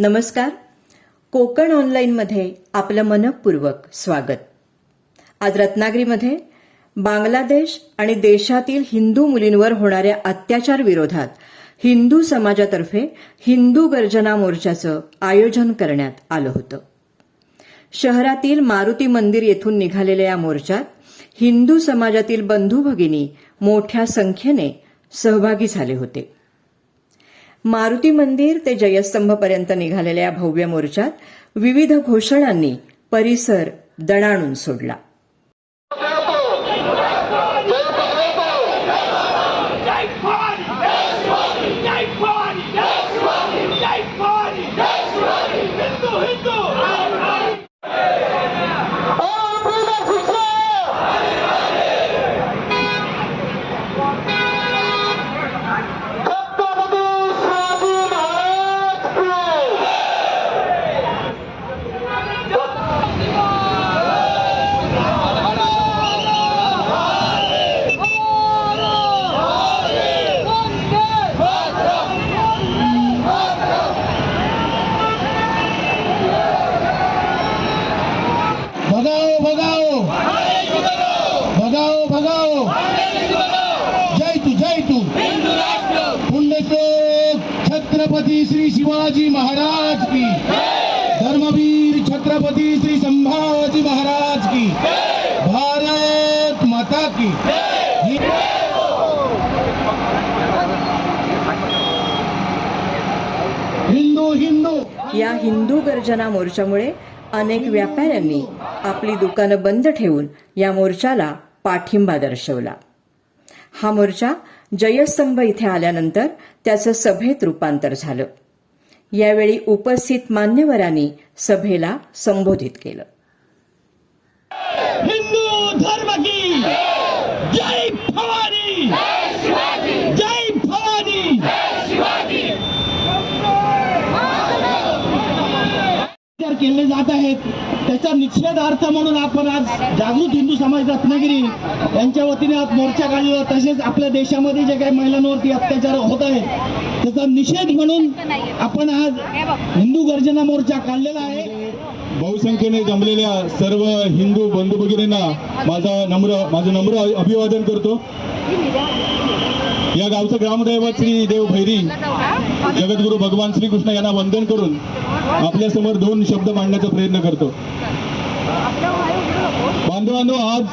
नमस्कार. कोकण ऑनलाईनमध्ये आपलं मनपूर्वक स्वागत. आज रत्नागिरीमध्ये बांगलादेश आणि देशातील हिंदू मुलींवर होणाऱ्या अत्याचार विरोधात हिंदू समाजातर्फे हिंदू गर्जना मोर्चाचं आयोजन करण्यात आलं होतं. शहरातील मारुती मंदिर येथून निघालेल्या या मोर्चात हिंदू समाजातील बंधू भगिनी मोठ्या संख्येने सहभागी झाले होते. मारुती मंदिर ते जयस्तंभपर्यंत निघालेल्या या भव्य मोर्चात विविध घोषणांनी परिसर दणाणून सोडला. छत्रपती श्री शिवाजी महाराज की। धर्मवीर छत्रपती श्री संभाजी महाराज की। भारत माता की। हिंदू हिंदू। या हिंदू गर्जना मोर्चामुळे अनेक व्यापाऱ्यांनी आपली दुकानं बंद ठेवून या मोर्चाला पाठिंबा दर्शवला. हा मोर्चा जयस्तंभ इथे आल्यानंतर त्याचं सभेत रूपांतर झालं. यावेळी उपस्थित मान्यवरांनी सभेला संबोधित केलं. हिंदू धर्म की जय भवानी जय भवानी विचार केले जात आहेत. त्याचा निषेधार्थ म्हणून आपण आज जागृत हिंदू समाज रत्नागिरी यांच्या वतीने आज मोर्चा काढलेला तसेच आपल्या देशामध्ये जे काही महिलांवरती अत्याचार होत आहेत त्याचा निषेध म्हणून आपण आज हिंदू गर्जना मोर्चा काढलेला आहे. बहुसंख्येने जमलेल्या सर्व हिंदू बंधू भगिनींना माझा नम्र माझं नम्र अभिवादन करतो. या गावचं ग्रामदैवत श्री देव भैरी जगद्गुरु भगवान श्रीकृष्ण यांना वंदन करून आपल्यासमोर दोन शब्द मांडण्याचा प्रयत्न करतो. बांधवांनो आज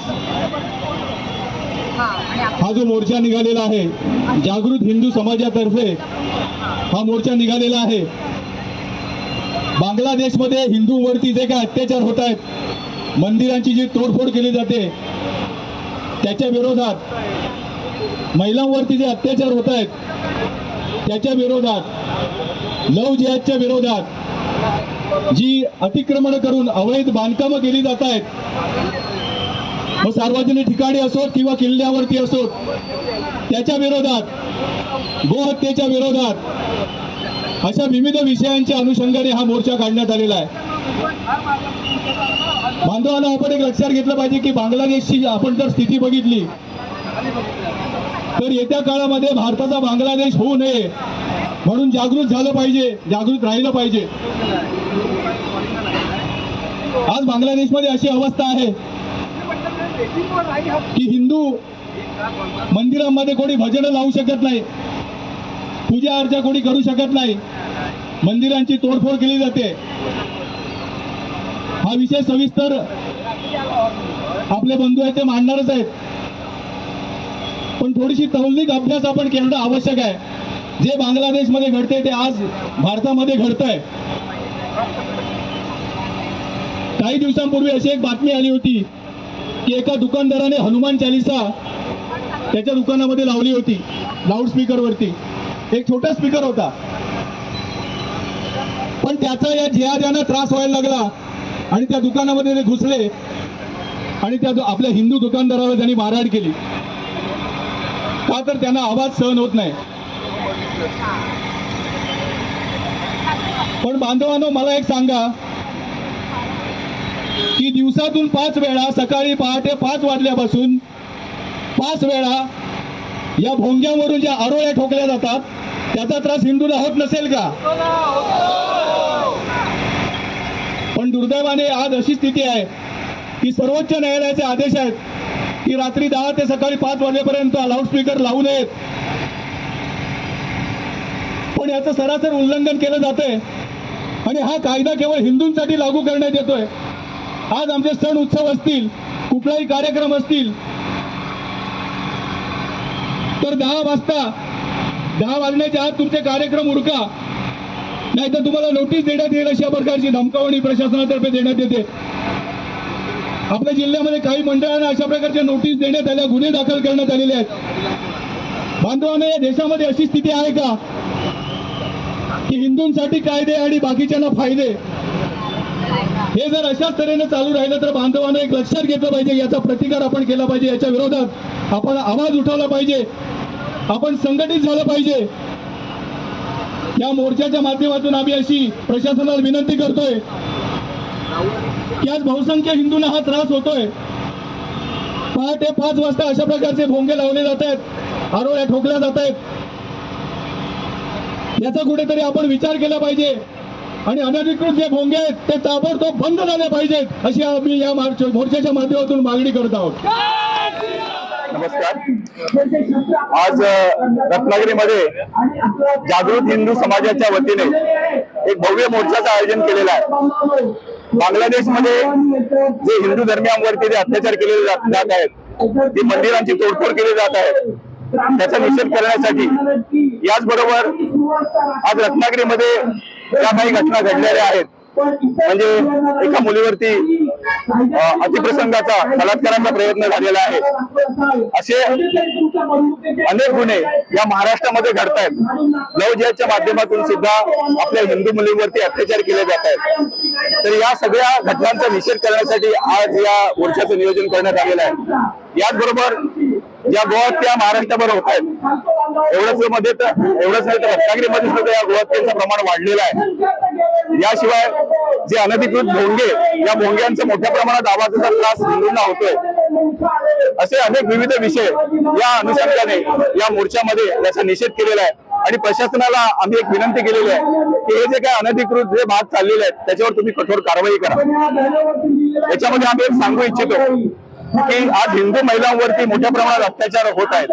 हा जो मोर्चा निघालेला आहे जागृत हिंदू समाजातर्फे हा मोर्चा निघालेला आहे. बांगलादेशमध्ये हिंदूंवरती जे काय अत्याचार होत आहेत मंदिरांची जी तोडफोड केली जाते त्याच्या विरोधात महिलांवरती जे अत्याचार होत आहेत त्याच्या विरोधात लव जिहादच्या विरोधात जी अतिक्रमण करून अवैध बांधकामं केली जात आहेत मग सार्वजनिक ठिकाणी असोत किंवा किल्ल्यावरती असोत त्याच्या विरोधात गोहत्येच्या विरोधात अशा विविध विषयांच्या अनुषंगाने हा मोर्चा काढण्यात आलेला आहे. बांधवांना आपण एक लक्षात घेतलं पाहिजे की बांगलादेशची आपण जर स्थिती बघितली तर येत्या काळामध्ये भारताचा बांगलादेश होऊ नये म्हणून जागृत झालं पाहिजे जागृत राहिलं पाहिजे. आज बांगलादेशमध्ये अशी अवस्था आहे की हिंदू मंदिरामध्ये कोणी भजनं लावू शकत नाही पूजा अर्चा कोणी करू शकत नाही मंदिरांची तोडफोड केली जाते. हा विषय सविस्तर आपले बंधू आहेत ते मांडणारच आहेत. पण थोडीशी तौलिक अभ्यास आपण केंद्र आवश्यक आहे. जे बांगलादेशमध्ये घडते ते आज भारतामध्ये घडतंय. काही दिवसांपूर्वी अशी एक बातमी आली होती की एका दुकानदाराने हनुमान चालिसा त्याच्या दुकानामध्ये लावली होती लाऊडस्पीकरवरती. एक छोटा स्पीकर होता. पण त्याचा या जिहाद्यानं त्रास व्हायला लागला आणि त्या दुकानामध्ये ते घुसले आणि त्या आपल्या हिंदू दुकानदारावर त्यांनी मारहाण केली. का तर त्यांना आवाज सहन होत नाही. पण बांधवांनो मला एक सांगा की दिवसातून पाच वेळा सकाळी पहाटे पाच वाजल्यापासून पाच वेळा या भोंग्यावरून ज्या आरोळ्या ठोकल्या जातात त्याचा त्रास हिंदूला होत नसेल का? पण दुर्दैवाने आज अशी स्थिती आहे की सर्वोच्च न्यायालयाचे आदेश आहेत की रात्री दहा ते सकाळी पाच वाजेपर्यंत लाऊडस्पीकर लावू नयेत. पण याचं सरासर उल्लंघन केलं जातंय. आणि हा कायदा केवळ हिंदूंसाठी लागू करण्यात येतोय. आज आमचे सण उत्सव असतील कुठलाही कार्यक्रम असतील तर दहा वाजता दहा वाजण्याच्या आत तुमचे कार्यक्रम उडका नाही तर तुम्हाला नोटीस देण्यात येईल अशा प्रकारची धमकावणी प्रशासनातर्फे देण्यात येते. आपल्या जिल्ह्यामध्ये काही मंडळांना अशा प्रकारच्या नोटीस देण्यात आल्या गुन्हे दाखल करण्यात आलेले आहेत. बांधवांना या देशामध्ये अशी स्थिती आहे का? की हिंदूंसाठी कायदे आणि बाकीच्यांना फायदे? हे जर अशाच तऱ्हेने चालू राहिलं तर बांधवांना एक लक्षात घेतलं पाहिजे याचा प्रतिकार आपण केला पाहिजे याच्या विरोधात आपण आवाज उठवला पाहिजे आपण संघटित झालं पाहिजे. या मोर्चाच्या माध्यमातून आम्ही अशी प्रशासनाला विनंती करतोय. की आज बहुसंख्य हिंदूंना हा त्रास होतोय. पहाटे पाच वाजता अशा प्रकारचे भोंगे लावले जात आहेत. आरोळ्या ठोकल्या जात आहेत. याचा कुठेतरी आपण विचार केला पाहिजे. आणि अनधिकृत जे भोंगे आहेत ते ताबडतोब बंद झाले पाहिजेत अशी आम्ही या मार्च मोर्चाच्या माध्यमातून मागणी करत आहोत. नमस्कार. आज रत्नागिरीमध्ये जागृत हिंदू समाजाच्या वतीने एक भव्य मोर्चाचं आयोजन केलेलं आहे. बांगलादेशमध्ये जे हिंदू धर्मियांवरती जे अत्याचार केले जात आहेत ती मंदिरांची तोडफोड केली जात आहे त्याचा निषेध करण्यासाठी याचबरोबर आज रत्नागिरीमध्ये ज्या काही घटना घडलेल्या आहेत म्हणजे एका मुलीवरती अतिप्रसंगाचा बलात्काराचा प्रयत्न झालेला आहे. असे अनेक गुन्हे या महाराष्ट्रामध्ये घडत आहेत लव जिहादच्या माध्यमातून सुद्धा आपल्या हिंदू मुलींवरती अत्याचार केले जात आहेत. तर या सगळ्या घटनांचा निषेध करण्यासाठी आज या वर्षाचं नियोजन करण्यात आलेलं आहे. याचबरोबर या गोहत्या महाराष्ट्रभर होत आहेत एवढंच मध्ये तर एवढंच नाही तर रत्नागिरीमध्ये सुद्धा या गोहत्यांचं प्रमाण वाढलेलं आहे. याशिवाय जे अनधिकृत भोंगे या भोंग्यांचा मोठ्या प्रमाणात आवाजाचा त्रास हिंदूंना होतोय. असे अनेक विविध विषय या अनुषंगाने या मोर्चामध्ये याचा निषेध केलेला आहे. आणि प्रशासनाला आम्ही एक विनंती केलेली आहे की हे जे काय अनधिकृत जे भाग चाललेले आहेत त्याच्यावर तुम्ही कठोर कारवाई करा. याच्यामध्ये आम्ही एक सांगू इच्छितो की आज हिंदू महिलांवरती मोठ्या प्रमाणात अत्याचार होत आहेत.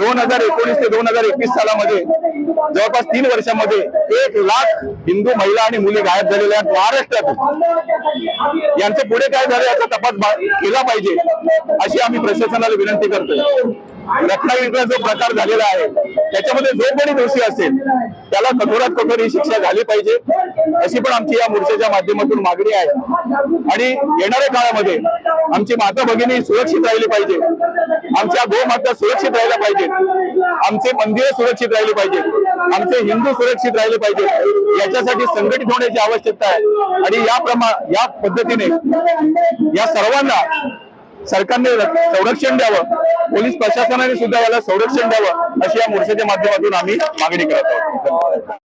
दोन हजार एकोणीस ते दोन हजार एकवीस सालामध्ये जवळपास तीन वर्षामध्ये एक लाख हिंदू महिला आणि मुली गायब झालेल्या आहेत महाराष्ट्रातून यांचे पुढे काय झालं याचा तपास केला पाहिजे अशी आम्ही प्रशासनाला विनंती करतोय. रत्नागिरीचा जो प्रकार झालेला आहे त्याच्यामध्ये जो कोणी दोषी असेल त्याला कठोरात कठोर ही शिक्षा झाली पाहिजे अशी पण आमची या मोर्चाच्या माध्यमातून मागणी आहे. आणि येणाऱ्या काळामध्ये आमची माता भगिनी सुरक्षित राहिली पाहिजे. आमच्या गोमाता सुरक्षित राहिल्या पाहिजेत. आमचे मंदिर सुरक्षित राहिले पाहिजे आमचे हिंदू सुरक्षित राहिले पाहिजे याच्यासाठी संघटित होण्याची आवश्यकता आहे. आणि या प्रमा या पद्धतीने या सर्वांना सरकारने संरक्षण द्यावं. पोलीस प्रशासनाने सुद्धा याला संरक्षण द्यावं अशी या मोर्चाच्या माध्यमातून आम्ही मागणी करत आहोत.